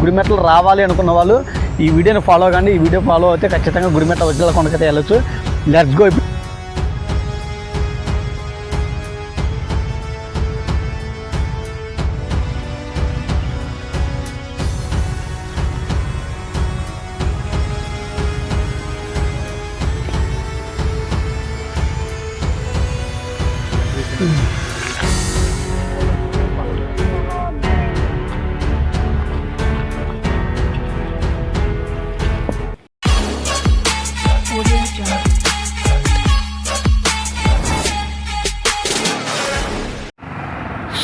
గుడిమెట్లు రావాలి అనుకున్న వాళ్ళు ఈ వీడియోని ఫాలో కానీ ఈ వీడియో ఫాలో అయితే ఖచ్చితంగా గుడిమెట్ల వజ్రాల కొండకైతే వెళ్ళొచ్చు. Let's go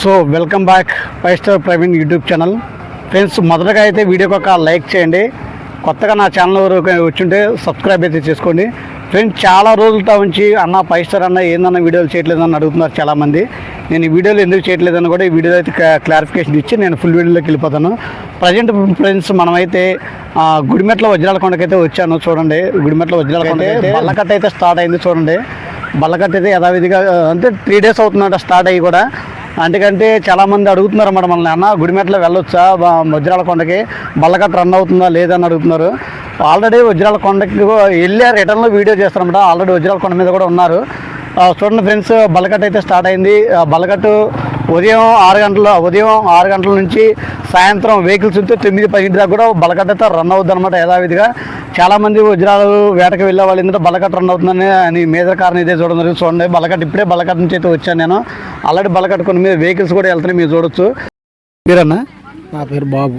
so welcome back five star Praveen YouTube channel. Friends మొదటగా అయితే వీడియోకి ఒక లైక్ చేయండి. కొత్తగా నా ఛానల్ వరకు వచ్చింటే సబ్స్క్రైబ్ అయితే చేసుకోండి. ఫ్రెండ్స్ చాలా రోజులతో ఉంచి అన్న ఫైవ్ స్టార్ అన్న ఏందన్న వీడియోలు చేయట్లేదని అడుగుతున్నారు చాలామంది. నేను ఈ వీడియోలు ఎందుకు చేయట్లేదని కూడా ఈ వీడియోలో అయితే క్లారిఫికేషన్ ఇచ్చి నేను ఫుల్ వీడియోలోకి వెళ్ళిపోతాను. ప్రజెంట్ ఫ్రెండ్స్ మనమైతే గుడిమెట్ల వజ్రాల కొండకైతే వచ్చాను చూడండి. గుడిమెట్ల వజ్రాల కొండ బల్లకట్ట అయితే స్టార్ట్ అయింది చూడండి. బల్లకట్ట అయితే యథావిధిగా అంటే త్రీ డేస్ అవుతుందంట స్టార్ట్ అయ్యి కూడా. అందుకంటే చాలామంది అడుగుతున్నారు అన్నమాట మనల్ని అన్న గుడిమెట్ల వెళ్ళొచ్చా? వజ్రాల కొండకి బల్లకట్ రన్ అవుతుందా లేదని అడుగుతున్నారు. ఆల్రెడీ వజ్రాల కొండకి వెళ్ళి రిటర్న్లో వీడియో చేస్తారన్నమాట ఆల్రెడీ వజ్రాల కొండ మీద కూడా ఉన్నారు. చూడండి ఫ్రెండ్స్ బల్లకట్ అయితే స్టార్ట్ అయింది. బల్లకట్టు ఉదయం ఆరు గంటల ఉదయం ఆరు గంటల నుంచి సాయంత్రం వెహికల్స్ ఉంటే తొమ్మిది పదింటి దాకా కూడా బలకట్ట రన్ అవుతుంది అనమాట యథావిధిగా. చాలామంది వజ్రాలు వేటకు వెళ్ళే వాళ్ళు ఏంటంటే బలకట్ట రన్ అవుతుందని అని మీద కారణం ఇదే చూడడం జరుగుతుంది. చూడండి బలకట్ట ఇప్పుడే బలకట్ట నుంచి అయితే వచ్చాను నేను. ఆల్రెడీ బలకట్ట కొన్ని మీద వెహికల్స్ కూడా వెళ్తున్నాయి మీరు చూడొచ్చు. మీరన్నా? నా పేరు బాబు.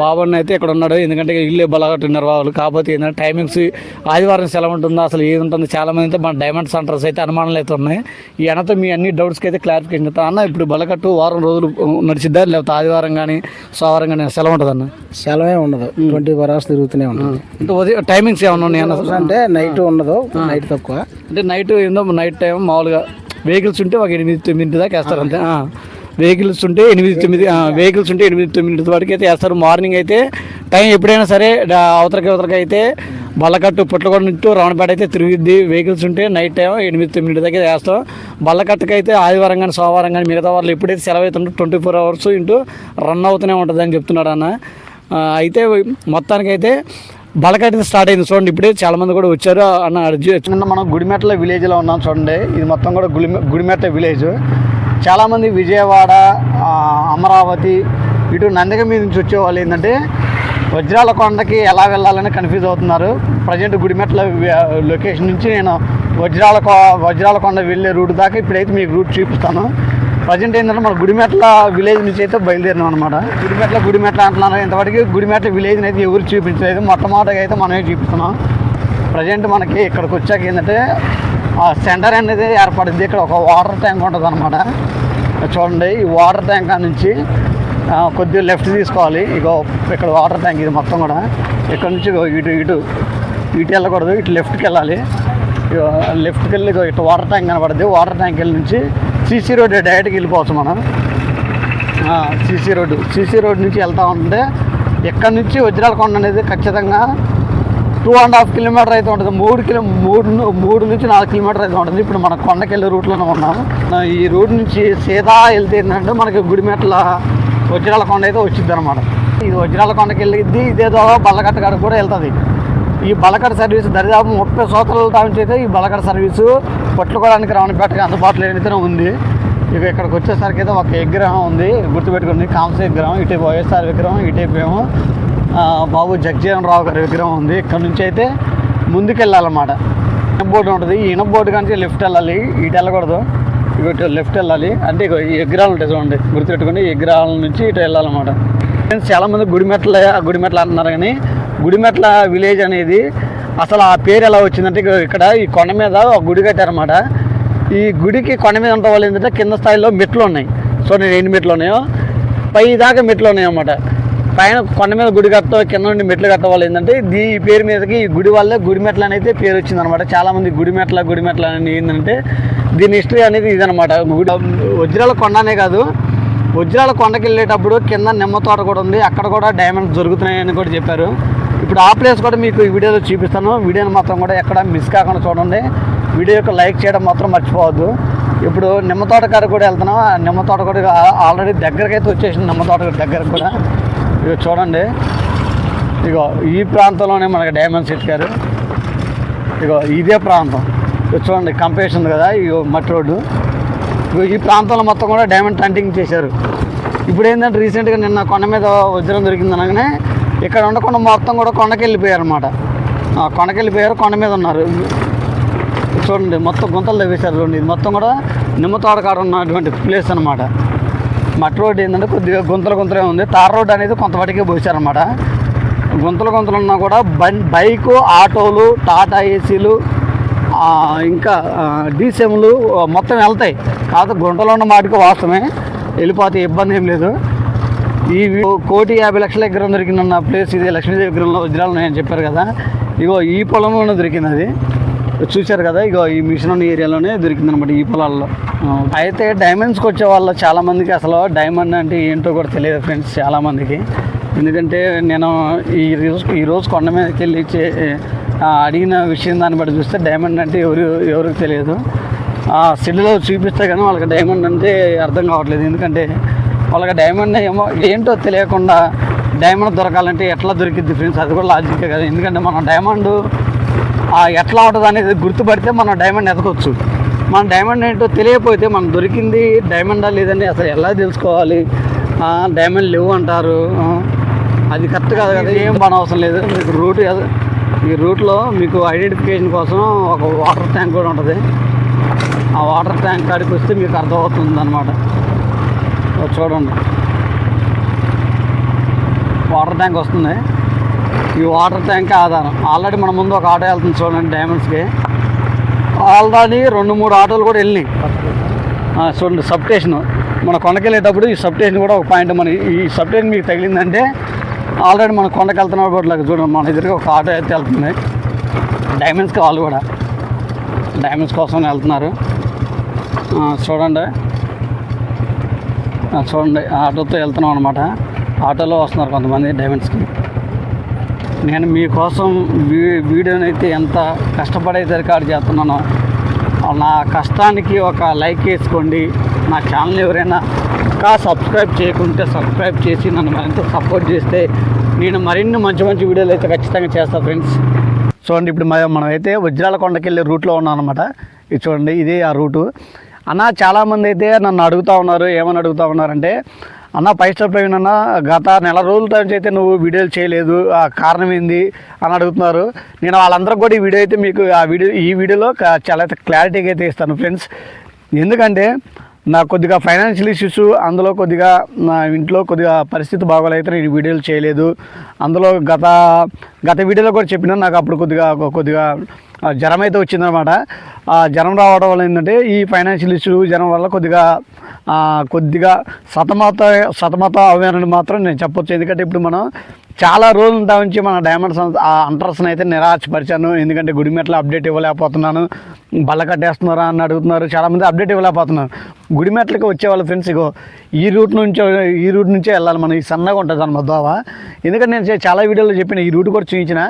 బాబు అయితే ఇక్కడ ఉన్నాడు. ఎందుకంటే ఇల్లు బలగట్టు ఉన్నారు వాళ్ళు. కాకపోతే ఏంటంటే టైమింగ్స్ ఆదివారం సెలవు ఉంటుందా అసలు ఏది ఉంటుంది చాలా మంది అయితే మన డైమండ్ సెంటర్స్ అయితే అనుమానాలు అయితే ఉన్నాయి. ఈ అన్నతో మీ అన్ని డౌట్స్కి అయితే క్లారిఫికేషన్ ఇస్తాను అన్న ఇప్పుడు బలకట్టు వారం రోజులు నడిచిద్దా? లేకపోతే ఆదివారం కానీ సోమవారం కానీ సెలవు ఉంటుంది అన్న? సెలవే ఉండదు. ట్వంటీ ఫోర్ అవర్స్ తిరుగుతూనే ఉంటుంది. అంటే ఉదయం టైమింగ్స్ ఏమన్నా ఉన్నాయి అన్న? అంటే నైట్ ఉండదు. నైట్ తక్కువ. అంటే నైట్ ఏందో నైట్ టైం మామూలుగా వెహికల్స్ ఉంటే ఒక ఎనిమిది తొమ్మిది దాకా వేస్తారు అంతే. వెహికల్స్ ఉంటే ఎనిమిది తొమ్మిది వెహికల్స్ ఉంటే ఎనిమిది తొమ్మిది వరకు అయితే వేస్తారు. మార్నింగ్ అయితే టైం ఎప్పుడైనా సరే డా- అవతలకి అవతలకి అయితే బల్లకట్టు పుట్లగొండ నుంచి రావణపేట అయితే తిరుగుద్ది. వెహికల్స్ ఉంటే నైట్ టైం ఎనిమిది తొమ్మిది దగ్గర వేస్తాం. బల్లకట్టుకి అయితే ఆదివారం కానీ సోమవారం కానీ మిగతా వాళ్ళు ఎప్పుడైతే సెలవు అవుతుందో twenty four hours into run అవుతూనే ఉంటుంది అని చెప్తున్నాడు అన్న. అయితే మొత్తానికైతే బలకైతే స్టార్ట్ అయింది. చూడండి ఇప్పుడే చాలా మంది కూడా వచ్చారు అన్న అర్జు నిన్న మనం గుడిమెట్ల విలేజ్లో ఉన్నాం చూడండి. ఇది మొత్తం కూడా గుడి గుడిమెట్ల విలేజ్. చాలామంది విజయవాడ అమరావతి ఇటు నందిగ మీద నుంచి వచ్చేవాళ్ళు ఏంటంటే వజ్రాల కొండకి ఎలా వెళ్ళాలని కన్ఫ్యూజ్ అవుతున్నారు. ప్రజెంట్ గుడిమెట్ల లొకేషన్ నుంచి నేను వజ్రాల వజ్రాల కొండ వెళ్ళే రూట్ దాకా ఇప్పుడైతే మీకు రూట్ చూపిస్తాను. ప్రజెంట్ ఏంటంటే మన గుడిమెట్ల విలేజ్ నుంచి అయితే బయలుదేరినాం అనమాట గుడిమెట్ల గుడిమెట్ల అంటున్నారు. ఇంతవరకు గుడిమెట్ల విలేజ్ని అయితే ఎవరు చూపించలేదు. మొట్టమొదటిగా అయితే మనమే చూపిస్తున్నాం. ప్రజెంట్ మనకి ఇక్కడికి వచ్చాక ఏంటంటే సెంటర్ అనేది ఏర్పడింది. ఇక్కడ ఒక వాటర్ ట్యాంక్ ఉంటుంది అనమాట చూడండి ఈ వాటర్ ట్యాంక్ నుంచి కొద్దిగా లెఫ్ట్ తీసుకోవాలి. ఇగో ఇక్కడ వాటర్ ట్యాంక్ ఇది మొత్తం కూడా. ఇక్కడ నుంచి ఇటు ఇటు ఇటు వెళ్ళకూడదు ఇటు లెఫ్ట్కి వెళ్ళాలి. ఇగో లెఫ్ట్కి వెళ్ళి ఇటు వాటర్ ట్యాంక్ కనబడుద్ది. వాటర్ ట్యాంక్ వెళ్ళి నుంచి సీసీ రోడ్ డైరెక్ట్కి వెళ్ళిపోవచ్చు మనం. CC road. సీసీ రోడ్ నుంచి వెళ్తూ ఉంటే ఎక్కడి నుంచి వజ్రాల కొండ అనేది ఖచ్చితంగా టూ అండ్ హాఫ్ కిలోమీటర్ అయితే ఉంటుంది. మూడు కిలో మూడు మూడు నుంచి నాలుగు కిలోమీటర్ అయితే ఉంటుంది. ఇప్పుడు మనం కొండకెళ్ళే రూట్లోనే ఉన్నాము. ఈ రోడ్ నుంచి సీదా వెళ్తే ఏంటంటే మనకి గుడిమెట్ల వజ్రాల కొండ అయితే వచ్చింది అనమాట ఇది వజ్రాల కొండకి వెళ్ళిద్ది. ఇదేదో బల్లకట్ట కాడ కూడా వెళ్తుంది. ఈ బలకడ సర్వీస్ దరిదాపు ముప్పై సంవత్సరాల నుంచి అయితే ఈ బలకడ సర్వీసు పట్టుకోవడానికి రావణపేటకి అందుబాటులో అయితేనే ఉంది. ఇక ఇక్కడికి వచ్చేసరికి అయితే ఒక విగ్రహం ఉంది. గుర్తుపెట్టుకుంది కాంస విగ్రహం ఇటు వైఎస్ఆర్ విగ్రహం ఇటేపు ఏమో బాబు జగ్జీవన్ రావు గారి విగ్రహం ఉంది. ఇక్కడ నుంచి అయితే ముందుకెళ్ళాలన్నమాట. బోర్డు ఉంటుంది. ఈయన బోర్డు కానీ లెఫ్ట్ వెళ్ళాలి. ఇటు వెళ్ళకూడదు. ఇటు లెఫ్ట్ వెళ్ళాలి. అంటే ఈ విగ్రహాలు ఉంటాయి చూడండి గుర్తుపెట్టుకుని ఈ విగ్రహాల నుంచి ఇటు వెళ్ళాలన్నమాట. నేను చాలామంది గుడిమెట్ల గుడిమెట్ల అంటున్నారు కానీ గుడిమెట్ల విలేజ్ అనేది అసలు ఆ పేరు ఎలా వచ్చిందంటే ఇక్కడ ఈ కొండ మీద ఒక గుడి కట్టారన్నమాట. ఈ గుడికి కొండ మీద ఉండే వాళ్ళు ఏంటంటే కింద స్థాయిలో మెట్లు ఉన్నాయి. సో నేను ఎన్ని మెట్లు ఉన్నాయో పై దాకా మెట్లు ఉన్నాయి అన్నమాట పైన కొండ మీద గుడి కట్టడం కింద నుండి మెట్లు కట్టవాలి ఏంటంటే దీ ఈ పేరు మీదకి ఈ గుడి వల్లే గుడి మెట్ల అనేది పేరు వచ్చింది అనమాట చాలా మంది గుడి మెట్ల గుడి మెట్ల అనేది ఏంటంటే దీని హిస్టరీ అనేది ఇదనమాట. గుడి వజ్రాల కొండనే కాదు. వజ్రాల కొండకి వెళ్ళేటప్పుడు కింద నిమ్మ తోట కూడా ఉంది. అక్కడ కూడా డైమండ్స్ దొరుకుతున్నాయని కూడా చెప్పారు. ఇప్పుడు ఆ ప్లేస్ కూడా మీకు ఈ వీడియోలో చూపిస్తాను. వీడియోని మాత్రం కూడా ఎక్కడ మిస్ కాకుండా చూడండి. వీడియో యొక్క లైక్ చేయడం మాత్రం మర్చిపోవద్దు. ఇప్పుడు నిమ్మ తోట కాడ కూడా వెళ్తున్నాం. ఆ నిమ్మ తోట కూడా ఆల్రెడీ దగ్గరకైతే వచ్చేసింది నిమ్మ తోట దగ్గరకు కూడా. ఇక చూడండి. ఇగో ఈ ప్రాంతంలోనే మనకి డైమండ్స్ ఎత్తికారు ఇగో ఇదే ప్రాంతం. ఇగో చూడండి కంపేషన్ ఉంది కదా ఇగో మట్టి రోడ్డు. ఇగో ఈ ప్రాంతంలో మొత్తం కూడా డైమండ్ టంటింగ్ చేశారు. ఇప్పుడు ఏంటంటే రీసెంట్గా నిన్న కొండ మీద వజ్రం దొరికింది అనగానే ఇక్కడ ఉండకుండా మొత్తం కూడా కొండకి వెళ్ళిపోయారు అనమాట కొండకి వెళ్ళిపోయారు కొండ మీద ఉన్నారు. చూడండి మొత్తం గుంతలు తవ్వేశారు చూడండి ఇది మొత్తం కూడా నిమ్మతోట కాడ ఉన్నటువంటి ప్లేస్ అనమాట మట్టి రోడ్డు ఏంటంటే కొద్దిగా గుంతలు గుంతలే ఉంది. తార్ రోడ్డు అనేది కొంతవరకే పోసారనమాట గుంతలు గుంతలు ఉన్నా కూడా బం బైకు ఆటోలు టాటా ఏసీలు ఇంకా డీసెమ్లు మొత్తం వెళ్తాయి. కాదు గుంటలో ఉన్న మాటికి వాస్తవమే. వెళ్ళిపోతే ఇబ్బంది ఏం లేదు. ఈ కోటి యాభై లక్షల ఎకరం దొరికిన ప్లేస్ ఇది లక్ష్మీదేవి విగ్రహంలో వజ్రాలు ఉన్నాయని చెప్పారు కదా. ఇగో ఈ పొలంలోనే దొరికింది అది. చూశారు కదా ఇగో ఈ మిషన్ ఉన్న ఏరియాలోనే దొరికింది అనమాట ఈ పొలాల్లో. అయితే డైమండ్స్కి వచ్చే వాళ్ళు చాలామందికి అసలు డైమండ్ అంటే ఏంటో కూడా తెలియదు ఫ్రెండ్స్ చాలామందికి ఎందుకంటే నేను ఈ రోజు ఈ రోజు కొండ మీదకి వెళ్ళి చే- అడిగిన విషయం దాన్ని బట్టి చూస్తే డైమండ్ అంటే ఎవరు ఎవరికి తెలియదు. ఆ సిడ్లో చూపిస్తే కానీ వాళ్ళకి డైమండ్ అంటే అర్థం కావట్లేదు. ఎందుకంటే వాళ్ళకి డైమండ్ ఏమో ఏంటో తెలియకుండా డైమండ్ దొరకాలంటే ఎట్లా దొరికిద్ది ఫ్రెండ్స్ అది కూడా లాజిక్ కదా. ఎందుకంటే మనం డైమండ్ ఎట్లా ఉంటుంది అనేది గుర్తుపడితే మనం డైమండ్ ఎదకొచ్చు మన డైమండ్ ఏంటో తెలియకపోతే మనం దొరికింది డైమండా లేదని అసలు ఎలా తెలుసుకోవాలి? డైమండ్ లేవు అంటారు. అది కరెక్ట్ కాదు కదా? ఏం పని అవసరం లేదు. మీకు రూట్ ఎద- ఈ రూట్లో మీకు ఐడెంటిఫికేషన్ కోసం ఒక వాటర్ ట్యాంక్ కూడా ఉంటుంది. ఆ వాటర్ ట్యాంక్ కాడికి వస్తే మీకు అర్థమవుతుంది అనమాట చూడండి. వాటర్ ట్యాంక్ వస్తుంది. ఈ వాటర్ ట్యాంక్ ఆధారం. ఆల్రెడీ మన ముందు ఒక ఆటో వెళ్తుంది చూడండి డైమండ్స్కి ఆల్రెడీ రెండు మూడు ఆటోలు కూడా వెళ్ళినాయి. చూడండి సబ్ స్టేషన్ మన కొండకెళ్ళేటప్పుడు ఈ సబ్ స్టేషన్ కూడా ఒక పాయింట్ మన ఈ సబ్ స్టేషన్ మీకు తగిలిందంటే ఆల్రెడీ మన కొండకి వెళ్తున్నప్పుడు చూడండి మన ఎదురుగా ఒక ఆటో అయితే వెళ్తుంది. డైమండ్స్కి వాళ్ళు కూడా. డైమండ్స్ కోసం వెళ్తున్నారు. చూడండి. చూడండి ఆటోతో వెళ్తున్నాం అనమాట ఆటోలో వస్తున్నారు కొంతమంది డైమండ్స్కి నేను మీకోసం వీ వీడియోని అయితే ఎంత కష్టపడైతే రికార్డ్ చేస్తున్నానో నా కష్టానికి ఒక లైక్ వేసుకోండి. నా ఛానల్ ఎవరైనా ఇంకా సబ్స్క్రైబ్ చేయకుంటే సబ్స్క్రైబ్ చేసి నన్ను మరింత సపోర్ట్ చేస్తే నేను మరిన్ని మంచి మంచి వీడియోలు అయితే ఖచ్చితంగా చేస్తాను ఫ్రెండ్స్. చూడండి ఇప్పుడు మనమైతే మనం అయితే వజ్రాల కొండకి వెళ్ళే రూట్లో ఉన్నాం అనమాట ఇది చూడండి ఇదే ఆ రూటు. అన్న చాలామంది అయితే నన్ను అడుగుతూ ఉన్నారు ఏమని అడుగుతూ ఉన్నారంటే అన్న ఫైవ్ స్టార్ ప్రవీణ్ అన్న గత నెల రోజుల నుంచి అయితే నువ్వు వీడియోలు చేయలేదు ఆ కారణం ఏంది అని అడుగుతున్నారు. నేను వాళ్ళందరికీ కూడా ఈ వీడియో అయితే మీకు ఆ వీడియో ఈ వీడియోలో చాలా అయితే క్లారిటీగా అయితే ఇస్తాను ఫ్రెండ్స్ ఎందుకంటే నాకు కొద్దిగా ఫైనాన్షియల్ ఇష్యూస్ అందులో కొద్దిగా నా ఇంట్లో కొద్దిగా పరిస్థితి బాగోలేక నేను వీడియోలు చేయలేదు. అందులో గత గత వీడియోలో కూడా చెప్పిన నాకు అప్పుడు కొద్దిగా కొద్దిగా జ్వరం అయితే వచ్చిందనమాట ఆ జ్వరం రావడం వల్ల ఏంటంటే ఈ ఫైనాన్షియల్ ఇష్యూ జ్వరం వల్ల కొద్దిగా కొద్దిగా సతమత సతమత అవ్వానని మాత్రం నేను చెప్పొచ్చు. ఎందుకంటే ఇప్పుడు మనం చాలా రోజుల నుంచి మన డైమండ్స్ అంటర్స్ని అయితే నిరాశపరిచాను. ఎందుకంటే గుడిమెట్ల అప్డేట్ ఇవ్వలేకపోతున్నాను. బల్ల కట్టేస్తున్నారా అని అడుగుతున్నారు. చాలామంది అప్డేట్ ఇవ్వలేకపోతున్నాను గుడిమెట్లకి వచ్చే వాళ్ళ ఫ్రెండ్స్ ఇగో ఈ రూట్ నుంచి ఈ రూట్ నుంచే వెళ్ళాలి మనం. ఈ సన్నగా ఉంటుంది అన్నమాట దోవ. ఎందుకంటే నేను చాలా వీడియోలో చెప్పిన ఈ రూట్ కూడా చూపించిన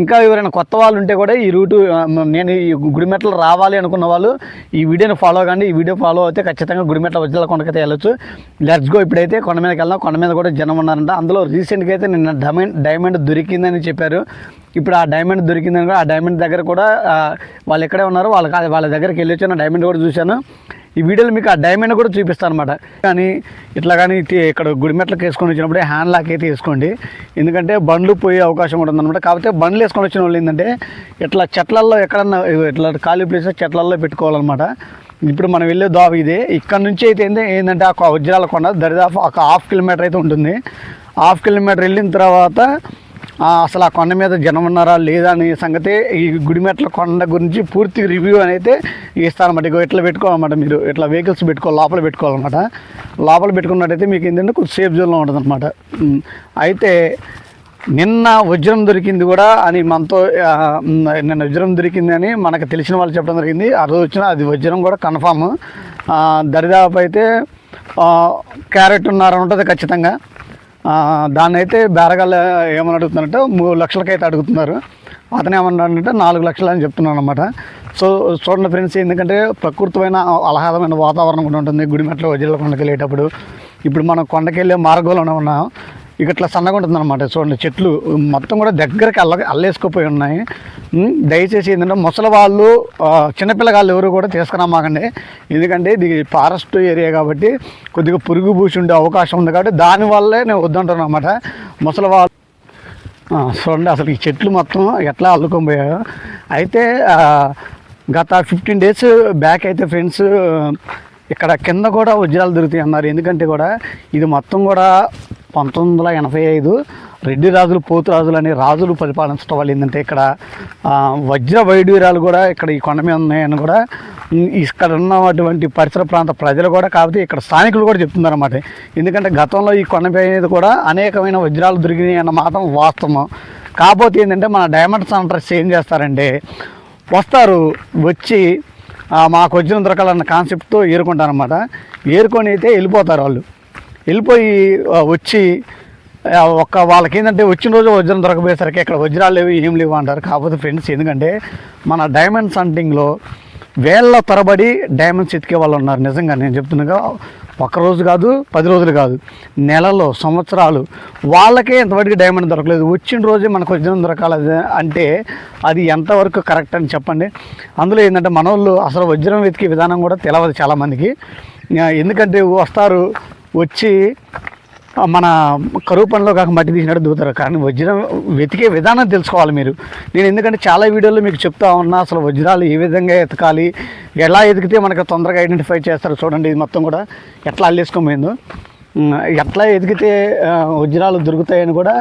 ఇంకా ఎవరైనా కొత్త వాళ్ళు ఉంటే కూడా ఈ రూటు నేను ఈ గుడిమెట్లు రావాలి అనుకున్న వాళ్ళు ఈ వీడియోని ఫాలో కానీ ఈ వీడియో ఫాలో అయితే ఖచ్చితంగా గుడిమెట్ల వజ్రాల కొండకైతే వెళ్ళొచ్చు. లెట్స్ గో ఇప్పుడైతే కొండ మీదకి వెళ్దాం. కొండ మీద కూడా జనం ఉన్నారంట. అందులో రీసెంట్గా అయితే నిన్న డైమండ్ డైమండ్ దొరికిందని చెప్పారు. ఇప్పుడు ఆ డైమండ్ దొరికిందని కూడా ఆ డైమండ్ దగ్గర కూడా వాళ్ళు ఎక్కడే ఉన్నారు. వాళ్ళ వాళ్ళ దగ్గరికి వెళ్ళొచ్చు నా డైమండ్ కూడా చూశాను. ఈ వీడియోలో మీకు ఆ డైమండ్ కూడా చూపిస్తాను అనమాట కానీ ఇట్లా కానీ ఇక్కడ గుడిమెట్లకు వేసుకొని వచ్చినప్పుడే హ్యాండ్ లాక్ అయితే వేసుకోండి. ఎందుకంటే బండ్లు పోయే అవకాశం ఉంటుంది అనమాట కాకపోతే బండ్లు వేసుకొని వచ్చిన వాళ్ళు ఏంటంటే ఇట్లా చెట్లల్లో ఎక్కడన్నా ఇట్లా ఖాళీ ప్లేస్ చెట్లల్లో పెట్టుకోవాలన్నమాట. ఇప్పుడు మనం వెళ్ళే దోవ ఇదే. ఇక్కడ నుంచి అయితే ఏంది ఏంటంటే ఆ వజ్రాల కొండ దరిదాపు ఒక హాఫ్ కిలోమీటర్ అయితే ఉంటుంది. హాఫ్ కిలోమీటర్ వెళ్ళిన తర్వాత అసలు ఆ కొండ మీద జనం ఉన్నారా లేదా అనే సంగతి ఈ గుడిమెట్ల కొండ గురించి పూర్తి రివ్యూ అయితే ఇస్తారన్నమాట ఇగో ఇట్లా పెట్టుకోవాలన్నమాట మీరు. ఇట్లా వెహికల్స్ పెట్టుకోవాలి లోపల పెట్టుకోవాలన్నమాట. లోపల పెట్టుకున్నట్టయితే మీకు ఏంటంటే కొంచెం సేఫ్ జోన్లో ఉంటుంది అనమాట అయితే నిన్న వజ్రం దొరికింది కూడా అని మనతో నిన్న వజ్రం దొరికింది అని మనకు తెలిసిన వాళ్ళు చెప్పడం జరిగింది. ఆ రోజు వచ్చిన అది వజ్రం కూడా కన్ఫామ్ దరిదాపు అయితే క్యారెట్ ఉన్నారని ఉంటుంది ఖచ్చితంగా. దాన్ని అయితే బేరగాళ్ళు ఏమని అడుగుతున్నారంటే మూడు లక్షలకైతే అడుగుతున్నారు. అతను ఏమన్నాడంటే నాలుగు లక్షలు అని చెప్తున్నాను అనమాట సో చూడండి ఫ్రెండ్స్ ఎందుకంటే ప్రకృతమైన ఆహ్లాదమైన వాతావరణం కూడా ఉంటుంది. గుడిమెట్ల వజ్రల కొండకి వెళ్ళేటప్పుడు ఇప్పుడు మనం కొండకి వెళ్ళే మార్గంలోనే ఉన్నాం. ఇక ఇట్లా సన్నగా ఉంటుంది అనమాట చూడండి చెట్లు మొత్తం కూడా దగ్గరికి అల్ల అల్లేసుకుపోయి ఉన్నాయి. దయచేసి ఏంటంటే ముసలి వాళ్ళు చిన్నపిల్లగాళ్ళు ఎవరు కూడా తీసుకురామాకండి. ఎందుకంటే ఇది ఫారెస్ట్ ఏరియా కాబట్టి కొద్దిగా పురుగు పూసి ఉండే అవకాశం ఉంది కాబట్టి దానివల్లే నేను వద్దంటాను అనమాట ముసలి వాళ్ళు చూడండి అసలు ఈ చెట్లు మొత్తం ఎట్లా అల్లుకొనిపోయారు అయితే గత ఫిఫ్టీన్ డేస్ బ్యాక్ అయితే ఫ్రెండ్స్ ఇక్కడ కింద కూడా వజ్రాలు దొరుకుతాయి అన్నారు. ఎందుకంటే కూడా ఇది మొత్తం కూడా పంతొమ్మిది వందల ఎనభై ఐదు రెడ్డి రాజులు పోతు రాజులు అనే రాజులు పరిపాలించడం వల్ల ఏంటంటే ఇక్కడ వజ్ర వైడూర్యాలు కూడా ఇక్కడ ఈ కొండ మీద ఉన్నాయని కూడా ఇక్కడ ఉన్నటువంటి పరిసర ప్రాంత ప్రజలు కూడా కాబట్టి ఇక్కడ స్థానికులు కూడా చెప్తున్నారన్నమాట. ఎందుకంటే గతంలో ఈ కొండ మీద కూడా అనేకమైన వజ్రాలు దొరికినాయి అన్న మాత్రం వాస్తవం. కాకపోతే ఏంటంటే మన డైమండ్ సెంటర్స్ ఏం చేస్తారంటే వస్తారు వచ్చి మాకు వచ్చిన దొరకాలన్న కాన్సెప్ట్తో ఏరుకుంటారనమాట ఏరుకొని అయితే వెళ్ళిపోతారు వాళ్ళు. వెళ్ళిపోయి వచ్చి ఒక్క వాళ్ళకి ఏంటంటే వచ్చిన రోజు వజ్రం దొరకపోయేసరికి ఇక్కడ వజ్రాలు లేవు ఏం లేవు అంటారు. కాకపోతే ఫ్రెండ్స్ ఎందుకంటే మన డైమండ్స్ హంటింగ్లో వేళ్ళ తరబడి డైమండ్స్ ఎతికే వాళ్ళు ఉన్నారు. నిజంగా నేను చెప్తున్నాగా ఒక రోజు కాదు పది రోజులు కాదు నెలలో సంవత్సరాలు వాళ్ళకే ఇంతవరకు డైమండ్ దొరకలేదు. వచ్చిన రోజే మనకు వజ్రం దొరకాలి అంటే అది ఎంతవరకు కరెక్ట్ అని చెప్పండి. అందులో ఏంటంటే మనోళ్ళు అసలు వజ్రం వెతికే విధానం కూడా తెలియదు చాలామందికి. ఎందుకంటే వస్తారు వచ్చి మన కరువు పనిలో కాక మట్టి తీసినట్టు దిగుతారు కానీ వజ్రం వెతికే విధానం తెలుసుకోవాలి మీరు. నేను ఎందుకంటే చాలా వీడియోలో మీకు చెప్తా ఉన్నా అసలు వజ్రాలు ఏ విధంగా ఎతకాలి ఎలా ఎతికితే మనకు తొందరగా ఐడెంటిఫై చేస్తారు చూడండి ఇది మొత్తం కూడా. ఎట్లా అల్లేసుకొని ఎట్లా ఎతికితే వజ్రాలు దొరుకుతాయని కూడా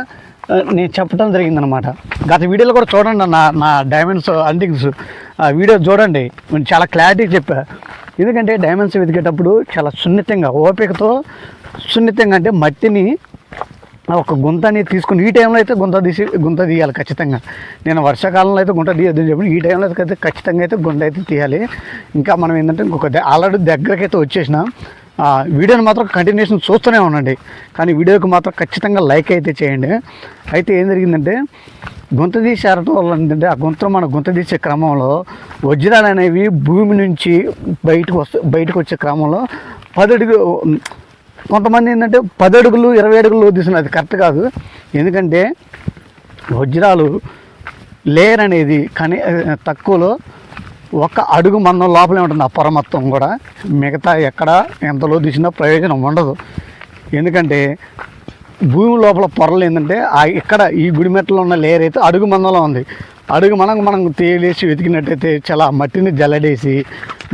నేను చెప్పడం జరిగిందనమాట గత వీడియోలో కూడా చూడండి నా నా డైమండ్స్ అంటింగ్స్ ఆ వీడియో చూడండి. నేను చాలా క్లారిటీ చెప్పా. ఎందుకంటే డైమండ్స్ వెతికేటప్పుడు చాలా సున్నితంగా ఓపికతో సున్నితంగా అంటే మట్టిని ఒక గుంతని తీసుకుని ఈ టైంలో అయితే గుంత తీసి గుంత తీయాలి ఖచ్చితంగా. నేను వర్షాకాలంలో అయితే గుంట తీయొద్దని చెప్పి ఈ టైంలో అయితే ఖచ్చితంగా అయితే గుంట అయితే తీయాలి. ఇంకా మనం ఏంటంటే ఇంకొక ఆల్రెడీ దగ్గరకి అయితే వచ్చేసినాం ఆ, వీడియోని మాత్రం కంటిన్యూషన్ చూస్తూనే ఉండండి. కానీ వీడియోకి మాత్రం ఖచ్చితంగా లైక్ అయితే చేయండి. అయితే ఏం జరిగిందంటే గుంత తీసేరటం వల్ల ఏంటంటే ఆ గుంతలు మన గుంత తీసే క్రమంలో వజ్రాలు అనేవి భూమి నుంచి బయటకు వస్తు బయటకు వచ్చే క్రమంలో పదడుగు కొంతమంది ఏంటంటే పది అడుగులు ఇరవై అడుగులు తీసిన అది కరెక్ట్ కాదు. ఎందుకంటే వజ్రాలు లేయర్ అనేది కనీ తక్కువలో ఒక అడుగు మందం లోపలే ఉంటుంది ఆ పొర మొత్తం కూడా. మిగతా ఎక్కడ ఎంతలో తీసినా ప్రయోజనం ఉండదు. ఎందుకంటే భూమి లోపల పొరలు ఏంటంటే ఆ ఇక్కడ ఈ గుడిమెట్టలో ఉన్న లేయర్ అయితే అడుగు మందంలో ఉంది. అడుగు మనం మనం తేలేసి వెతికినట్టయితే చాలా మట్టిని జల్లడేసి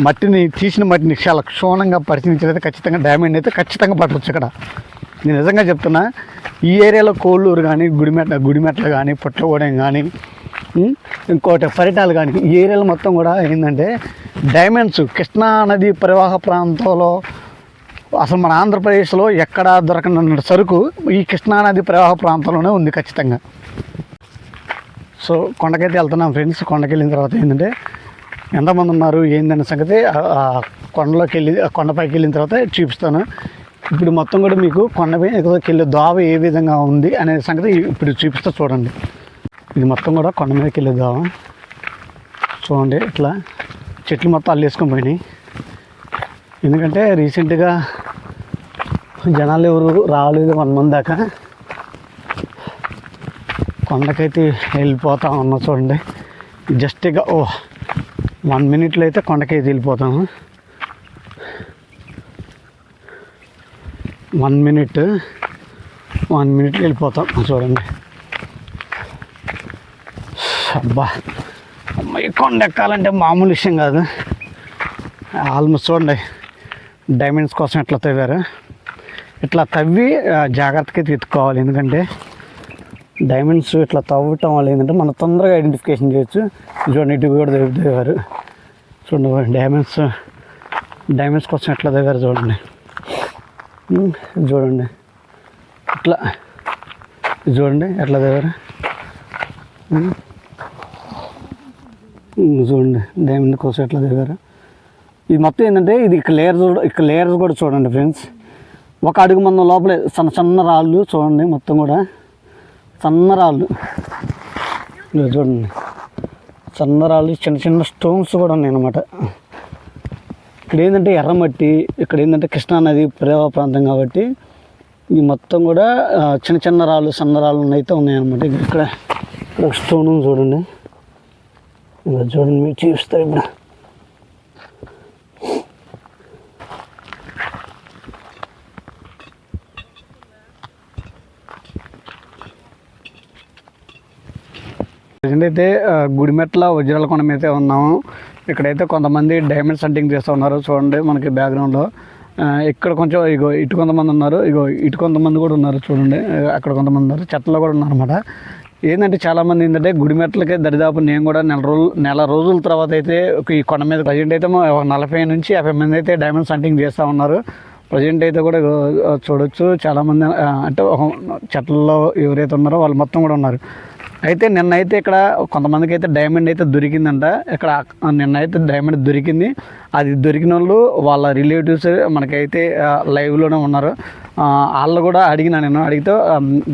మట్టిని తీసిన మట్టిని చాలా క్షుణ్ణంగా పరిశీలించినైతే ఖచ్చితంగా డ్యామేజ్ అయితే ఖచ్చితంగా పట్టవచ్చు ఇక్కడ. నేను నిజంగా చెప్తున్నా ఈ ఏరియాలో కోళ్ళూరు కానీ గుడిమెట్ల గుడిమెట్లు కానీ పుట్టగూడెం కానీ ఇంకోటి పరిటాలు కానీ ఈ ఏరియాలో మొత్తం కూడా ఏంటంటే డైమండ్స్ కృష్ణా నది ప్రవాహ ప్రాంతంలో అసలు మన ఆంధ్రప్రదేశ్లో ఎక్కడ దొరకనన్న సరుకు ఈ కృష్ణానది ప్రవాహ ప్రాంతంలోనే ఉంది ఖచ్చితంగా. సో కొండకైతే వెళ్తున్నాం ఫ్రెండ్స్. కొండకి వెళ్ళిన తర్వాత ఏంటంటే ఎంతమంది ఉన్నారు ఏందన్న సంగతి కొండలోకి వెళ్ళి ఆ కొండపైకి వెళ్ళిన తర్వాత చూపిస్తాను. ఇప్పుడు మొత్తం కూడా మీకు కొండపై వెళ్ళే దోవ ఏ విధంగా ఉంది అనే సంగతి ఇప్పుడు చూపిస్తా చూడండి. ఇది మొత్తం కూడా కొండ మీదకి వెళ్ళే దోవ. చూడండి ఇట్లా చెట్లు మొత్తం అల్లేసుకొని పోయినాయి. ఎందుకంటే రీసెంట్గా జనాలు ఎవరు రాలేదు వన్ మంత్ దాకా. కొండకైతే వెళ్ళిపోతా ఉన్నా చూడండి. జస్ట్ ఇక ఓ వన్ మినిట్లో అయితే కొండకైతే వెళ్ళిపోతాము. వన్ మినిట్ వన్ మినిట్లో వెళ్ళిపోతాం చూడండి. అబ్బా అమ్మాయి కొండ ఎక్కాలంటే మామూలు విషయం కాదు. ఆల్మోస్ట్ చూడండి. డైమండ్స్ కోసం ఎట్లా తవ్వారు? ఇట్లా తవ్వి జాగ్రత్తగా ఎత్తుకోవాలి ఎందుకంటే డైమండ్స్ ఇట్లా తవ్వటం వల్ల ఏంటంటే మనం తొందరగా ఐడెంటిఫికేషన్ చేయొచ్చు. చూడండి ఇటు కూడా తవ్వారు. చూడండి డైమండ్స్ డైమండ్స్ కోసం ఎట్లా తవ్వారు చూడండి. చూడండి. ఇట్లా చూడండి ఎట్లా తవ్వారు? చూడండి డైమండ్ కోసం ఎట్లా తవ్వారు? ఇది మొత్తం ఏంటంటే ఇది ఇక్కడ లేయర్స్ ఇక్కడ లేయర్స్ కూడా చూడండి ఫ్రెండ్స్ ఒక అడుగు మందం లోపలే సన్న సన్న రాళ్ళు చూడండి మొత్తం కూడా. సన్న రాళ్ళు. చూడండి. సన్న రాళ్ళు చిన్న చిన్న స్టోన్స్ కూడా ఉన్నాయి అన్నమాట. ఇక్కడ ఏంటంటే ఎర్రమట్టి ఇక్కడ ఏంటంటే కృష్ణా నది ప్రాంతం కాబట్టి ఈ మొత్తం కూడా చిన్న చిన్న రాళ్ళు సన్న రాళ్ళు అయితే ఉన్నాయన్నమాట ఇక్కడ ఇక్కడ ఒక స్టోన్ చూడండి. ఇలా చూడండి మీరు చూపిస్తారు ఇప్పుడు. ప్రజెంట్ అయితే గుడిమెట్ల వజ్రాలకొండ మీద ఉన్నాము. ఇక్కడైతే కొంతమంది డైమండ్ సంటింగ్ చేస్తూ ఉన్నారు. చూడండి మనకి బ్యాక్గ్రౌండ్లో ఇక్కడ కొంచెం ఇగో ఇటు కొంతమంది ఉన్నారు. ఇగో ఇటు కొంతమంది కూడా ఉన్నారు చూడండి. అక్కడ కొంతమంది ఉన్నారు. చెట్లలో కూడా ఉన్నారు అనమాట ఏంటంటే చాలామంది ఏంటంటే గుడిమెట్లకి దరిదాపు నేను కూడా నెల రోజులు నెల రోజుల తర్వాత అయితే ఈ కొండ మీద ప్రజెంట్ అయితే నలభై నుంచి యాభై మంది అయితే డైమండ్ సంటింగ్ చేస్తూ ఉన్నారు. ప్రజెంట్ అయితే కూడా చూడొచ్చు. చాలామంది అంటే ఒక చెట్లలో ఎవరైతే ఉన్నారో వాళ్ళు మొత్తం కూడా ఉన్నారు. అయితే నిన్నైతే ఇక్కడ కొంతమందికి అయితే డైమండ్ అయితే దొరికిందంట. ఇక్కడ నిన్నైతే డైమండ్ దొరికింది. అది దొరికిన వాళ్ళు వాళ్ళ రిలేటివ్స్ మనకైతే లైవ్లోనే ఉన్నారు. వాళ్ళు కూడా అడిగినా నేను. అడిగితే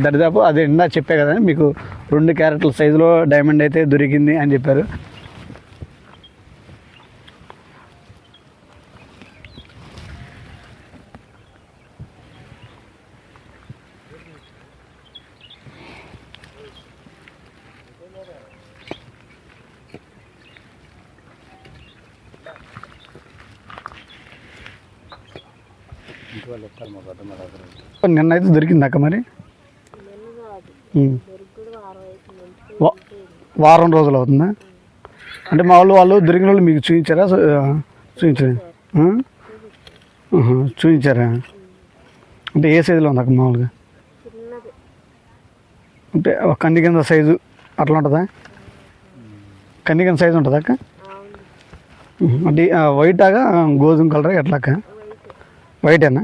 దరిదాపు అది ఇందా చెప్పే కదా మీకు రెండు క్యారెట్ల సైజులో డైమండ్ అయితే దొరికింది అని చెప్పారు. నిన్న అయితే దొరికింది అక్క మరి? వా- వారం రోజులు అవుతుందా? అంటే మా వాళ్ళు వాళ్ళు దొరికిన వాళ్ళు మీకు చూపించారా? చూపించారు చూపించారా చూపించారా? అంటే ఏ సైజులో ఉంది అక్క మామూలుగా? అంటే ఒక కంది కింద సైజు అట్లా ఉంటుందా? కంది కింద సైజు ఉంటుందా అక్క? అంటే వైట్ ఆగా గోధుమ కలర్ ఎట్లా అక్క? వైటేనా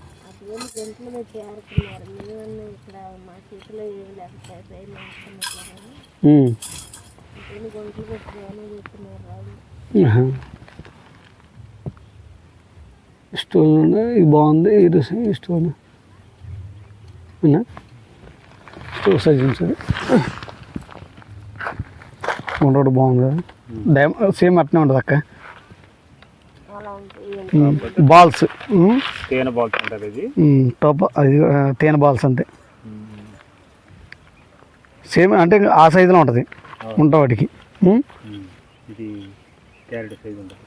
దొరికిందన్నారు ఎవరికి? ఈ ఈ నెల వేసే డైమండ్స్ అక్క మంచిరాళ్ళు ఎన్ని అక్క బాగానే ఉంది ఉమ్. ఉమ్. ఆహా. స్టోన్ ఉంది. ఇది బాగుంది ఇది స్టోన్ స్టోన్ సజించదు ఉండడు బాగుంది సేమ్ అట్నే ఉంటుంది అక్క. బాల్స్. తేనె బాక్స్ అంటారు ఇది. టాప్ అది తేనె బాల్స్ అంతే. సేమ్ అంటే ఆ సైజులో ఉంటుంది. ఉంటా వాటికి. ఇది క్యారెట్ సైజ్ ఉంటుంది.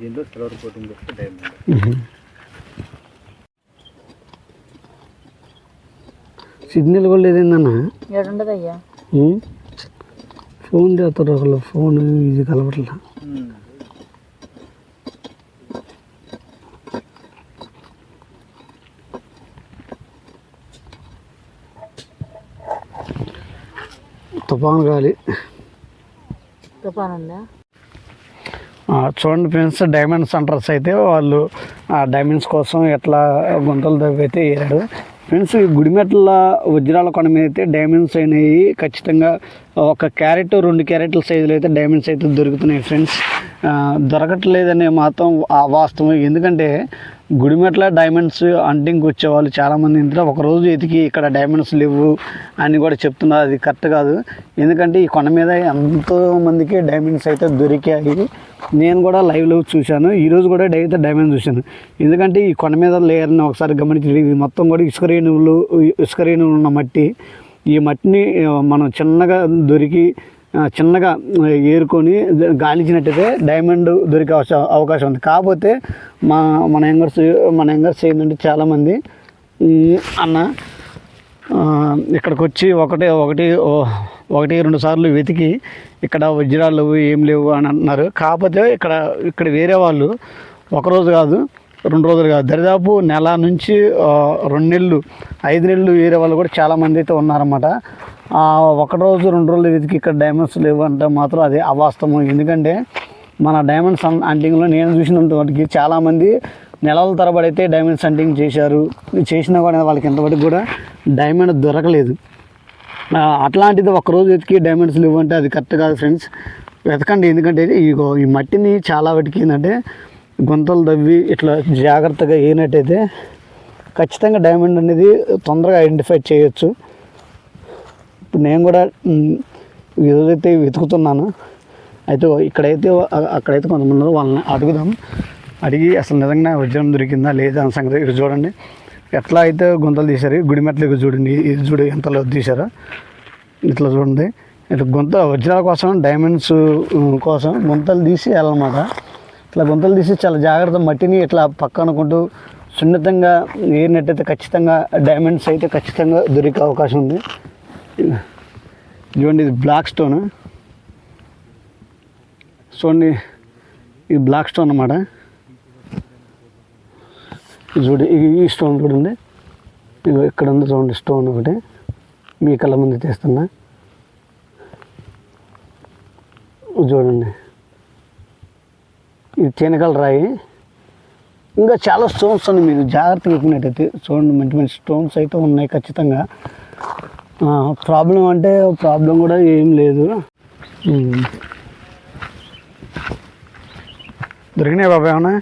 దీంట్లో సిల్వర్ కోటింగ్ డైమండ్. సిగ్నల్ కూడా లేదేందన్న. ఫోన్ చేస్తారు ఒకళ్ళు. ఫోన్ ఇది కలవట్లా తుఫాను గాలి తుఫాన్ ఉందా చూడండి ఫ్రెండ్స్ డైమండ్ సెంటర్స్ అయితే వాళ్ళు ఆ డైమండ్స్ కోసం ఎట్లా గుంతలు తవ్వైతే ఏరాడు ఫ్రెండ్స్ ఈ గుడిమెట్ల వజ్రాల కొండ మీద అయితే డైమండ్స్ అయినాయి. ఖచ్చితంగా ఒక క్యారెట్ రెండు క్యారెట్ల సైజులో అయితే డైమండ్స్ అయితే దొరుకుతున్నాయి ఫ్రెండ్స్. దొరకట్లేదనే మాత్రం ఆ వాస్తవం. ఎందుకంటే గుడిమెట్ల డైమండ్స్ అంటింగ్కి వచ్చేవాళ్ళు చాలామంది. ఇంట్లో ఒక రోజు ఎతికి ఇక్కడ డైమండ్స్ లేవు అని కూడా చెప్తున్నారు. అది కరెక్ట్ కాదు. ఎందుకంటే ఈ కొండ మీద ఎంతో మందికి డైమండ్స్ అయితే దొరికాయి. నేను కూడా లైవ్లో చూశాను. ఈరోజు కూడా అయితే డైమండ్ చూశాను. ఎందుకంటే ఈ కొండ మీద లేయర్ని ఒకసారి గమనించి ఇది మొత్తం కూడా ఇసుక రేణువులు ఇసుక రేణువులు ఉన్న మట్టి. ఈ మట్టిని మనం చిన్నగా దొరికి చిన్నగా ఏరుకొని గాలించినట్టయితే డైమండ్ దొరికే అవస- అవకాశం ఉంది. కాకపోతే మా మన యంగర్స్ మన యంగర్స్ ఏంటంటే చాలామంది అన్న ఇక్కడికి వచ్చి ఒకటి ఒకటి ఒకటి రెండు సార్లు వెతికి ఇక్కడ వజ్రాలు లేవు ఏం లేవు అని అంటున్నారు కాకపోతే ఇక్కడ ఇక్కడ వేరే వాళ్ళు ఒకరోజు కాదు రెండు రోజులు కాదు దరిదాపు నెల నుంచి రెండు నెలలు ఐదు నెలలు వేరే వాళ్ళు కూడా చాలామంది అయితే ఉన్నారన్నమాట. ఒక రోజు రెండు రోజులు వెతికి ఇక్కడ డైమండ్స్ లేవు అంటే మాత్రం అది అవాస్తవం. ఎందుకంటే మన డైమండ్స్ హంటింగ్లో నేను చూసినంత వాటికి చాలామంది నెలల తరబడి అయితే డైమండ్స్ హంటింగ్ చేశారు. చేసినా కూడా వాళ్ళకి ఇంతవరకు కూడా డైమండ్ దొరకలేదు. అట్లాంటిది ఒకరోజు వెతికి డైమండ్స్ లేవు అంటే అది కరెక్ట్ కాదు ఫ్రెండ్స్. వెతకండి. ఎందుకంటే ఇగో ఈ మట్టిని చాలా వాటికి ఏంటంటే గుంతలు దవ్వి ఇట్లా జాగ్రత్తగా వేయనట్టయితే ఖచ్చితంగా డైమండ్ అనేది తొందరగా ఐడెంటిఫై చేయొచ్చు. ఇప్పుడు నేను కూడా ఏదైతే వెతుకుతున్నాను అయితే ఇక్కడైతే అక్కడైతే కొంతమంది వాళ్ళని అడుగుదాం. అడిగి అసలు నిజంగా వజ్రం దొరికిందా లేదా అన్న సంగతి ఇది చూడండి. ఎట్లా అయితే గుంతలు తీశారు గుడి మెట్లు చూడండి. ఇది చూడు ఎంతలో తీశారో ఇట్లా చూడండి. ఇట్లా గుంత వజ్రాల కోసం డైమండ్స్ కోసం గుంతలు తీసి వెళ్ళాలన్నమాట ఇట్లా గుంతలు తీసి చాలా జాగ్రత్త మట్టిని ఇట్లా పక్క అనుకుంటూ సున్నితంగా ఏరినట్టయితే ఖచ్చితంగా డైమండ్స్ అయితే ఖచ్చితంగా దొరికే అవకాశం ఉంది. చూడండి ఇది బ్లాక్ స్టోన్. చూడండి ఇది బ్లాక్ స్టోన్ అన్నమాట. చూడండి ఈ స్టోన్ కూడా ఉంది. ఇక్కడ ఉంది చూడండి స్టోన్ ఒకటి. మీ కళ్ళ ముందు తీస్తున్నా. చూడండి. ఇది తేనెకల రాయి. ఇంకా చాలా స్టోన్స్ ఉన్నాయి మీరు జాగ్రత్తగా ఎక్కినట్టయితే చూడండి మంచి మంచి స్టోన్స్ అయితే ఉన్నాయి ఖచ్చితంగా. ప్రాబ్లం అంటే ప్రాబ్లం కూడా ఏం లేదు. దొరికినాయి బాబాయ్ ఏమన్నా.